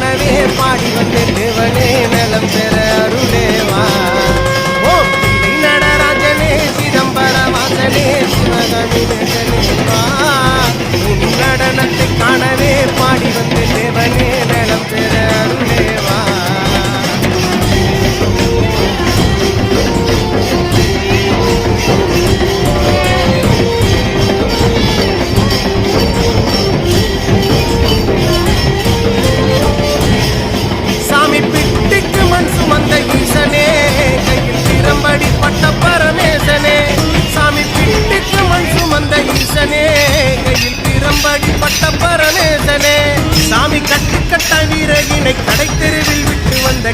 கனவே பாடி வந்தேன் அழகினை கடைத்தெருவில் விட்டு வந்த